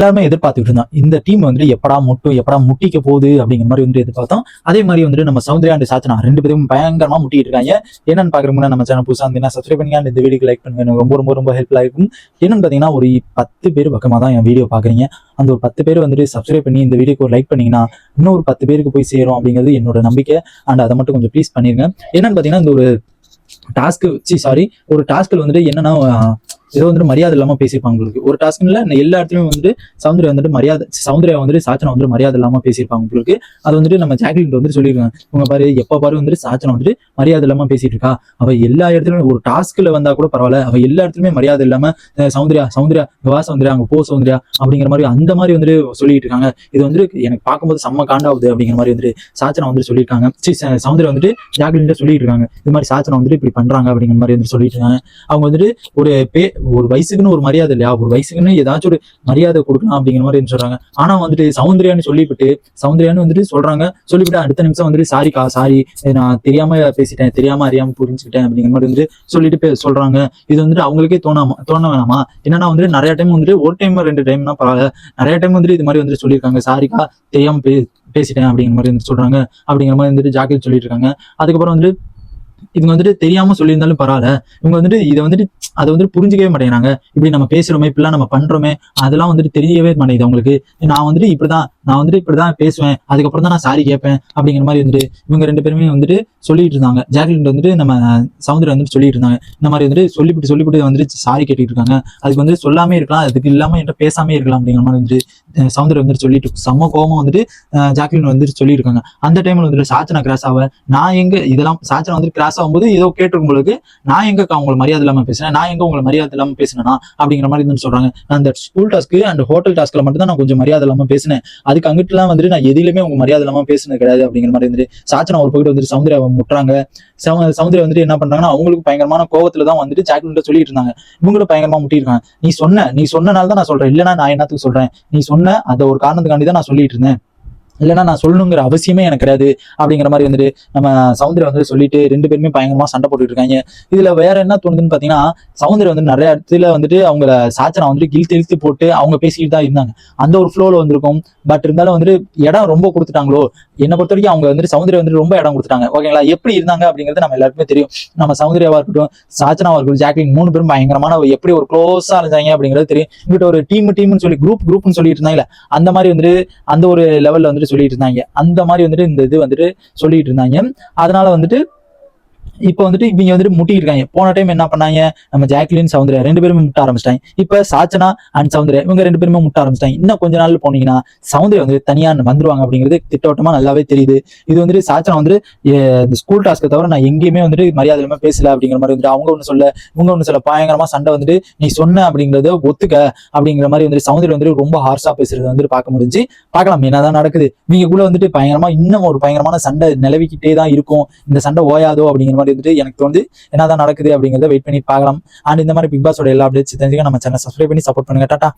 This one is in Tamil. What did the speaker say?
எல்லாருமே எதிர்பார்த்துட்டு இருந்தோம் இந்த டீம் வந்து எப்படா முட்டும் எப்படா முட்டிக்க போகுது அப்படிங்கிற மாதிரி வந்து எதிர்பார்த்தோம். அதே மாதிரி வந்துட்டு நம்ம சௌந்தர்யா அண்ட் சாச்சனா ரெண்டு பேரும் பயங்கரமா முட்டிட்டு இருக்காங்க என்னன்னு பாக்குறோம்னா நம்ம சேனல் புதுசா இருந்தீங்கன்னா சப்ஸ்கிரைப் பண்ணி இந்த வீடியோக்கு லைக் பண்ணுங்க. எனக்கு ரொம்ப ரொம்ப ரொம்ப ஹெல்ப்ஃபுல்லா இருக்கும். என்னன்னு பாத்தீங்கன்னா ஒரு பத்து பேர் பக்கமா தான் என் வீடியோ பாக்குறீங்க அந்த ஒரு பத்து பேர் வந்துட்டு சப்ஸ்கிரைப் பண்ணி இந்த வீடியோக்கு ஒரு லைக் பண்ணீங்கன்னா ஒரு பத்து பேருக்கு போய் சேரும் அப்படிங்கிறது என்னோட நம்பிக்கை. அண்ட் அதை மட்டும் கொஞ்சம் ப்ளீஸ் பண்ணிருங்க. என்னன்னு பாத்தீங்கன்னா இந்த ஒரு டாஸ்க்கு சாரி ஒரு டாஸ்கில் வந்துட்டு என்னன்னா ஏதோ வந்துட்டு மரியாதை இல்லாம பேசியிருப்பாங்க உங்களுக்கு. ஒரு டாஸ்க்ல எல்லா இடத்துலயும் வந்துட்டு சௌந்தர்யா வந்துட்டு மரியாதை சௌந்தர்யா வந்துட்டு சாச்சனா வந்துட்டு மரியாதை இல்லாம பேசியிருப்பாங்க உங்களுக்கு. அது வந்துட்டு நம்ம ஜாக்லின் வந்துட்டு சொல்லியிருக்காங்க. உங்க பாரு எப்ப பாரு வந்துட்டு சாச்சனா வந்துட்டு மரியாதை இல்லாம பேசிட்டு இருக்கா அவ எல்லா இடத்துலயும் ஒரு டாஸ்க்ல வந்தா கூட பரவாயில்ல. அவ எல்லா இடத்துலயுமே மரியாதை இல்லாம சௌந்தர்யா சௌந்தர்யா வா சௌந்தர்யா அங்க போ சௌந்தர்யா அப்படிங்கிற மாதிரி அந்த மாதிரி வந்துட்டு சொல்லிட்டு இருக்காங்க. இது வந்து எனக்கு பார்க்கும்போது செம்ம காண்டாவுது அப்படிங்கிற மாதிரி வந்துட்டு சாச்சனா வந்துட்டு சொல்லியிருக்காங்க. ச- சௌந்தர்யா வந்துட்டு ஜாக்லின் சொல்லிட்டு இருக்காங்க. இது மாதிரி சாச்சனா வந்துட்டு இப்படி பண்றாங்க அப்படிங்கிற மாதிரி வந்து சொல்லிட்டு இருக்காங்க. அவங்க வந்துட்டு ஒரு பே ஒரு வயசுக்குன்னு ஒரு மரியாதை இல்லையா? ஒரு வயசுக்குன்னு ஏதாச்சும் ஒரு மரியாதை கொடுக்கலாம் அப்படிங்கிற மாதிரி சொல்றாங்க? ஆனா வந்துட்டு சௌந்தர்யான்னு சொல்லிவிட்டு சௌந்தர்யான்னு வந்துட்டு சொல்றாங்க. சொல்லிவிட்டு அடுத்த நிமிஷம் வந்துட்டு சாரிக்கா சாரி நான் தெரியாம பேசிட்டேன் தெரியாம அறியாம புரிஞ்சுக்கிட்டேன் அப்படிங்கிற மாதிரி வந்துட்டு சொல்லிட்டு பே- சொல்றாங்க. இது வந்துட்டு அவங்களுக்கே தோணாம தோண வேணாமா என்னன்னா வந்துட்டு நிறைய டைம் வந்துட்டு ஒரு டைம் ரெண்டு டைம்னா பரவாயில்ல. நிறைய டைம் வந்துட்டு இது மாதிரி வந்துட்டு சொல்லியிருக்காங்க. சாரிக்கா தெரியாம பே பேசிட்டேன் அப்படிங்கிற மாதிரி வந்து சொல்றாங்க. அப்படிங்கிற மாதிரி வந்துட்டு ஜாக்கெட் சொல்லிட்டு இருக்காங்க. அதுக்கப்புறம் வந்துட்டு இவங்க வந்துட்டு தெரியாம சொல்லியிருந்தாலும் பரவாயில்ல. இவங்க வந்துட்டு இதை வந்துட்டு அதை வந்துட்டு புரிஞ்சுக்கவே மாட்டேங்கிறாங்க. இப்படி நம்ம பேசுறோமே இப்படிலாம் நம்ம பண்றோமே அதெல்லாம் வந்துட்டு தெரியவே மாட்டேங்குது அவங்களுக்கு. நான் வந்துட்டு இப்படிதான் நான் வந்துட்டு இப்படிதான் பேசுவேன் அதுக்கப்புறம் தான் நான் சாரி கேட்பேன் அப்படிங்கிற மாதிரி வந்துட்டு இவங்க ரெண்டு பேருமே வந்துட்டு சொல்லிட்டு இருந்தாங்க. ஜாக்லின் வந்துட்டு நம்ம சவுந்தர் வந்துட்டு சொல்லிட்டு இருந்தாங்க. இந்த மாதிரி வந்துட்டு சொல்லிவிட்டு சொல்லிவிட்டு வந்துட்டு சாரி கேட்டுட்டு இருக்காங்க. அதுக்கு வந்துட்டு சொல்லாமே இருக்கலாம் அதுக்கு இல்லாம என்கிட்ட பேசாமே இருக்கலாம் அப்படிங்கிற மாதிரி வந்துட்டு சவுந்தர் வந்துட்டு சொல்லிட்டு செம்ம கோபம் வந்துட்டு ஜாக்லின் வந்துட்டு சொல்லியிருக்காங்க. இருக்காங்க அந்த டைம்ல வந்துட்டு சாச்சனா கிராஸ் ஆக நான் எங்க இதெல்லாம் சாச்சனா வந்துட்டு கிராஸ் ஆகும்போது ஏதோ கேட்டிருக்கும்போது நான் எங்க உங்களை மரியாதை இல்லாம பேசினேன்? நான் எங்க உங்களை மரியாதை இல்லாம பேசினேனா? அப்படிங்கிற மாதிரி வந்து சொல்றாங்க. அந்த ஸ்கூல் டாஸ்க்கு அண்ட் ஹோட்டல் டாஸ்க்ல மட்டும் தான் நான் கொஞ்சம் மரியாதை இல்லாம பேசினேன். அதுக்கு அங்கிட்டுலாம் வந்துட்டு நான் எதிலுமே உங்க மரியாதை இல்லாம பேசினது கிடையாது அப்படிங்கிற மாதிரி வந்துட்டு சாச்சனா ஒரு பக்கத்து வந்துட்டு சௌந்தர்யாவை முட்டுறாங்க. சௌ- வந்துட்டு என்ன பண்றாங்கன்னா அவங்களுக்கு பயங்கரமான கோவத்துல தான் வந்துட்டு ஜாக்லின் சொல்லிட்டு இருந்தாங்க. இவங்களும் பயங்கரமா முட்டிருக்காங்க நீ சொன்ன நீ சொன்னனால தான் நான் சொல்றேன். இல்லைன்னா நான் என்னத்துக்கு சொல்றேன்? நீ சொன்ன அந்த ஒரு காரணத்துக்காண்டி தான் நான் சொல்லிட்டு இருந்தேன். இல்லைன்னா நான் சொல்லணுங்கிற அவசியமே எனக்கு கிடையாது அப்படிங்கிற மாதிரி வந்துட்டு நம்ம சௌந்தர்யா வந்து சொல்லிட்டு ரெண்டு பேருமே பயங்கரமா சண்டை போட்டுட்டு இருக்காங்க. இதுல வேற என்ன தோணுதுன்னு பாத்தீங்கன்னா சௌந்தர்யா வந்து நிறைய இடத்துல வந்துட்டு அவங்கள சாச்சனா வந்துட்டு இழுத்து இழுத்து போட்டு அவங்க பேசிட்டு தான் இருந்தாங்க. அந்த ஒரு ஃப்ளோல வந்திருக்கும். பட் இருந்தாலும் வந்துட்டு இடம் ரொம்ப கொடுத்துட்டாங்களோ? என்னை பொறுத்த வரைக்கும் அவங்க வந்துட்டு சௌந்தர்யா வந்துட்டு ரொம்ப இடம் கொடுத்துட்டாங்க. ஓகேங்களா எப்படி இருந்தாங்க அப்படிங்கிறது நம்ம எல்லாருக்குமே தெரியும். நம்ம சௌந்தர்யாவா இருக்கட்டும் சாச்சனாவா இருக்கட்டும் ஜாக்லின் மூணு பேரும் பயங்கரமான எப்படி ஒரு க்ளோஸா இருந்தாங்க அப்படிங்கிறது தெரியும். இங்கிட்ட ஒரு டீம் டீம்னு சொல்லி குரூப் குரூப்னு சொல்லிட்டு இருந்தாங்கல்ல அந்த மாதிரி வந்துட்டு அந்த ஒரு லெவல்ல வந்துட்டு சொல்லிட்டு இருந்தாங்க. அந்த மாதிரி வந்துட்டு இந்த இது வந்துட்டு சொல்லிட்டு இருந்தாங்க. அதனால வந்துட்டு இப்போ வந்துட்டு இவங்க வந்துட்டு முட்டிக்கிட்டு இருக்காங்க போன டைம் என்ன பண்ணாங்க? நம்ம ஜாக்லின் சவுந்தர்யா ரெண்டு பேருமே முட்ட ஆரம்பிச்சிட்டாங்க. இப்போ சாச்சனா அண்ட் சவுந்தர்யா இவங்க ரெண்டு பேருமே முட்ட ஆரம்பிச்சிட்டாங்க. இன்னும் கொஞ்ச நாள் போனீங்கன்னா சவுந்தர்யா வந்து தனியா வந்துருவாங்க அப்படிங்கிறது திட்டவட்டமா நல்லாவே தெரியுது. இது வந்துட்டு சாச்சனா வந்துட்டு இந்த ஸ்கூல் டாஸ்க்கு தவிர நான் எங்கேயுமே வந்துட்டு மரியாதை இல்லாம பேசல அப்படிங்கிற மாதிரி வந்துட்டு அவங்க ஒண்ணு சொல்ல இவங்க ஒண்ணு சொல்ல பயங்கரமா சண்டை வந்துட்டு நீ சொன்ன அப்படிங்கறத ஒத்துக்க அப்படிங்கிற மாதிரி வந்துட்டு சௌந்தர்யா வந்துட்டு ரொம்ப ஹார்ஷா பேசுறது வந்துட்டு பார்க்க முடிஞ்சு பார்க்கலாம். என்னதான் நடக்குது? நீங்க கூட வந்துட்டு பயங்கரமா இன்னும் ஒரு பயங்கரமான சண்டை நிலவிக்கிட்டே தான் இருக்கும். இந்த சண்டை ஓயாதோ அப்படிங்கிற மாதிரி வந்துட்டு எனக்கு தோணுது என்னதான் நடக்குது அப்படிங்கறத வெயிட் பண்ணி பார்க்கலாம். அண்ட் இந்த மாதிரி பிக் பாஸோட எல்லா அப்டேட்ஸ் தெரிஞ்சுக்க நம்ம சேனல் சப்ஸ்கிரைப் பண்ணி சப்போர்ட் பண்ணுங்க. டாட்டா.